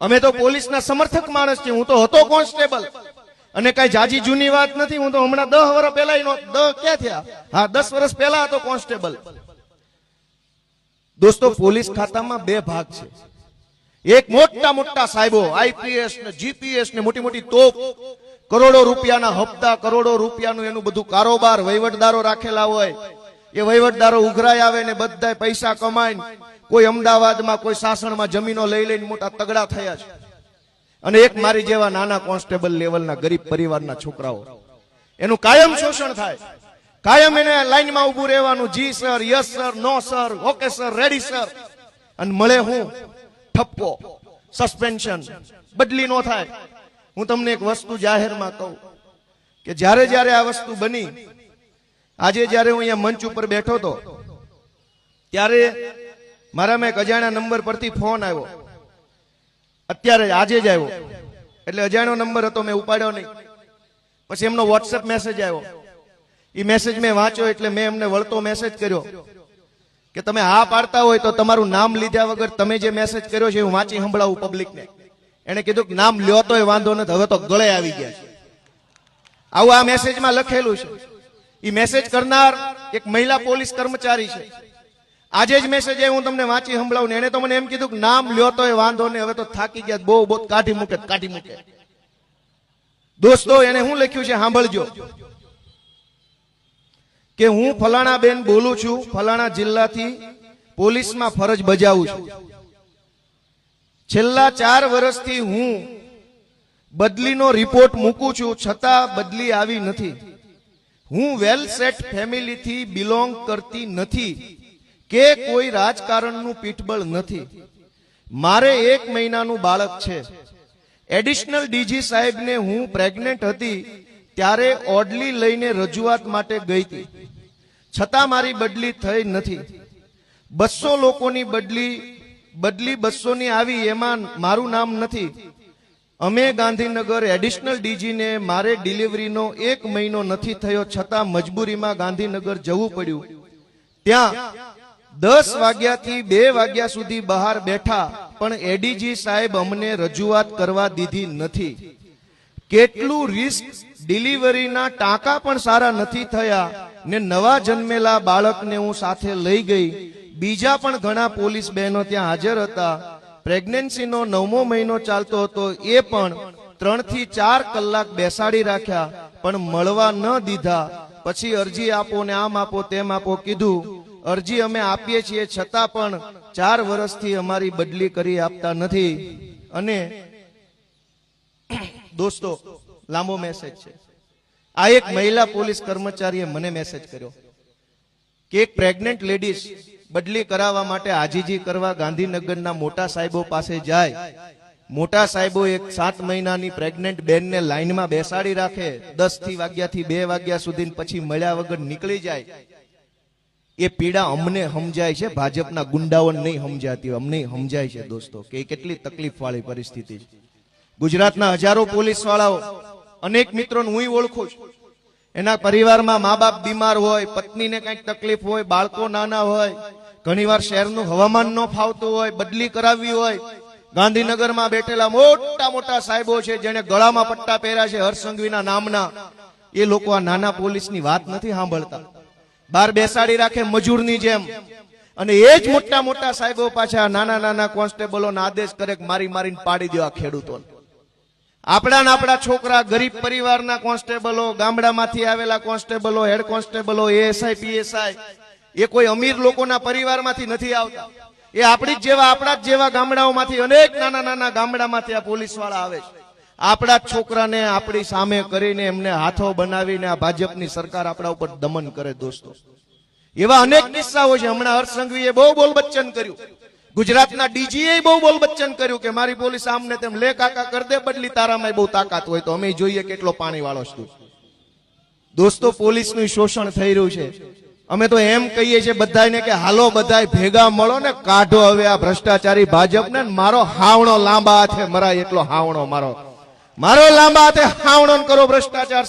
અમે તો પોલીસના સમર્થક માણસ છીએ. હું તો હતો કોન્સ્ટેબલ. અને કઈ જાજી જૂની વાત નથી. હું તો હમણાં દસ વર્ષ પહેલા ક્યાં થયા? હા, દસ વર્ષ પહેલા હતો કોન્સ્ટેબલ. દોસ્તો, પોલીસ ખાતામાં બે ભાગ છે. એક મોટા મોટા સાહેબો, આઈપીએસ ને જીપીએસ ને મોટી મોટી તોપ, કરોડો રૂપિયાના હપ્તા, કરોડો રૂપિયાનું એનું બધું કારોબાર, વહીવટદારો રાખેલા હોય. એ વહીવટદારો ઉઘરાય આવે ને બધા પૈસા કમાઈને કોઈ અમદાવાદમાં, કોઈ સાસણમાં જમીનો લઈ લઈને મોટા તગડા થયા છે. અને એક મારી જેવા નાના કોન્સ્ટેબલ લેવલના ગરીબ પરિવારના છોકરાઓ. એનું કાયમ શોષણ થાય. કાયમ એને લાઈનમાં ઊભું રહેવાનું, જી sir, yes sir, no sir, okay sir, ready sir. અને મળે હું, ઠપકો, સસ્પેન્શન, બદલી નો થાય. હું તમને એક વસ્તુ જાહેરમાં કહું, કે જ્યારે જ્યારે આ વસ્તુ બની, આજે જ્યારે હું અહીંયા મંચ ઉપર બેઠો હતો, ત્યારે મારામાં એક અજાણ્યા નંબર પરથી ફોન આવ્યો. અત્યારે આજે જ આવ્યો. એટલે અજાણ્યો નંબર હતો, મેં ઉપાડ્યો નહીં. પછી એમનો વોટ્સએપ મેસેજ આવ્યો. એ મેસેજ મેં વાંચ્યો એટલે મેં એમને વળતો મેસેજ કર્યો કે તમે હા પાડતા હોય તો તમારું નામ લીધા વગર તમે જે મેસેજ કર્યો છે હું વાંચી સંભળાવું પબ્લિકને એને કીધું કે નામ લ્યો તોય વાંધો નથી, હવે તો ગળે આવી ગયા છે. આવું આ મેસેજમાં લખેલું છે. એ મેસેજ કરનાર એક મહિલા પોલીસ કર્મચારી છે. આજે જ મેસેજ હું તમને વાંચી સંભળાવું ને એને તો મને એમ કીધું નામ લ્યો તોય વાંધો નહીં, હવે તો થાકી ગયા, બહુ બહુ કાઢી મૂકે કાઢી મૂકે. દોસ્તો એને શું લખ્યું છે સાંભળજો. કે હું ફલાણા બેન બોલું છું, ફલાણા જિલ્લાથી પોલીસમાં ફરજ બજાવું છું. છેલ્લા ચાર વર્ષથી હું બદલીનો રિપોર્ટ મૂકું છું, છતાં બદલી આવી નથી. હું વેલ સેટ ફેમિલીથી બિલોંગ કરતી નથી. કે કોઈ રાજકારણનું પીઠબળ નથી. મારે એક મહિનાનું બાળક છે. એડિશનલ ડીજી સાહેબને હું પ્રેગ્નેન્ટ હતી ત્યારે ઓડલી લઈને રજૂઆત માટે ગઈ હતી. છતાં મારી બદલી થઈ નથી. બસો લોકોની બદલી બદલી બસોની આવી એમાં મારું નામ નથી. અમે ગાંધીનગર એડિશનલ ડીજીને મારે ડિલિવરીનો એક મહિનો નથી થયો છતાં મજબૂરીમાં ગાંધીનગર જવું પડ્યું. ત્યાં દસ વાગ્યાથી બે વાગ્યા સુધી બહાર બેઠા, પણ એડીજી સાહેબ અમને રજૂઆત કરવા દીધી નથી. કેટલું રિસ્ક ડિલિવરીના ટાંકા પણ સારા નથી થયા, ને નવા જન્મેલા બાળકને હું સાથે લઈ ગઈ. બીજા પણ ઘણા પોલીસ બહેનો ત્યાં હાજર હતા. પ્રેગ્નન્સીનો નવમો મહિનો ચાલતો હતો, એ પણ ત્રણથી ચાર કલાક બેસાડી રાખ્યા, પણ મળવા ન દીધા. પછી અરજી આપો ને આમ આપો તેમ આપો કીધું. અરજી અમે આપીએ છીએ, છતાં પણ ચાર વર્ષથી અમારી બદલી કરી આપતા નથી. અને દોસ્તો, લાંબો મેસેજ છે. આ એક મહિલા પોલીસ કર્મચારીએ મને મેસેજ કર્યો કે એક પ્રેગ્નેન્ટ લેડીઝ બદલી કરાવવા માટે આજીજી કરવા ગાંધીનગરના મોટા સાહેબો પાસે જાય. મોટા સાહેબો એક સાત મહિનાની પ્રેગ્નેન્ટ બેનને લાઈનમાં બેસાડી રાખે. દસથી વાગ્યા થી બે વાગ્યા સુધી પછી મળ્યા વગર નીકળી જાય. એ પીડા અમને સમજાય છે, ભાજપના ગુંડાઓને નહીં સમજાતી અમને સમજાય છે દોસ્તો કે કેટલી તકલીફ વાળી પરિસ્થિતિ છે. ગુજરાતના હજારો પોલીસ વાળાઓ અનેક મિત્રોને હું ઓળખું છું. એના પરિવારમાં મા બાપ બીમાર હોય, પત્નીને કંઈક તકલીફ હોય, બાળકો નાના હોય, ઘણીવાર શહેરનું હવામાન ન ફાવતું હોય, બદલી કરાવવી હોય, ગાંધીનગરમાં બેઠેલા મોટા મોટા સાહેબો છે જેને ગળામાં પટ્ટા પહેર્યા છે હર્ષસંઘવીના નામના. એ લોકો આ નાના પોલીસની વાત નથી સાંભળતા. બાર બેસાડી રાખે મજૂરની જેમ. અને એ જ મોટા મોટા સાહેબો પાછા નાના નાના કોન્સ્ટેબલોના આદેશ કરે મારી મારીને પાડી દેવા ખેડૂતોને. આપણા ને આપણા છોકરા ગરીબ પરિવારના કોન્સ્ટેબલો, ગામડામાંથી આવેલા કોન્સ્ટેબલો, હેડ કોન્સ્ટેબલો, એએસઆઈ, પીએસઆઈ, એ કોઈ અમીર લોકોના પરિવારમાંથી નથી આવતા. એ આપણી જ જેવા, આપણા જ જેવા ગામડાઓમાંથી અનેક નાના નાના ગામડામાંથી આ પોલીસ આવે છે. આપણા છોકરાને આપણી સામે કરીને એમને હાથો બનાવીને આ ભાજપની સરકાર આપણા ઉપર દમન કરે દોસ્તો. એવા અનેક કિસ્સાઓ છે. હમણાં હર્ષ સંઘવીએ બહુ બોલ બચ્ચન કર્યું. ગુજરાતના ડીજીએ બહુ બોલ બચ્ચન કર્યું કે મારી પોલીસ આમને તેમ લે કાકા કર દે, બદલી તારામાં બહુ તાકાત હોય તો અમે જોઈએ કેટલો પાણી વાળો છું. દોસ્તો, પોલીસનું શોષણ થઈ રહ્યું છે. અમે તો એમ કહીએ છીએ બધાને કે હાલો બધાય ભેગા મળો ને કાઢો હવે આ ભ્રષ્ટાચારી ભાજપને મારો હાવણો લાંબા હાથે મરાય એટલો હાવણો મારો. મારો લાંબા હાથે હાવણો કરો ભ્રષ્ટાચાર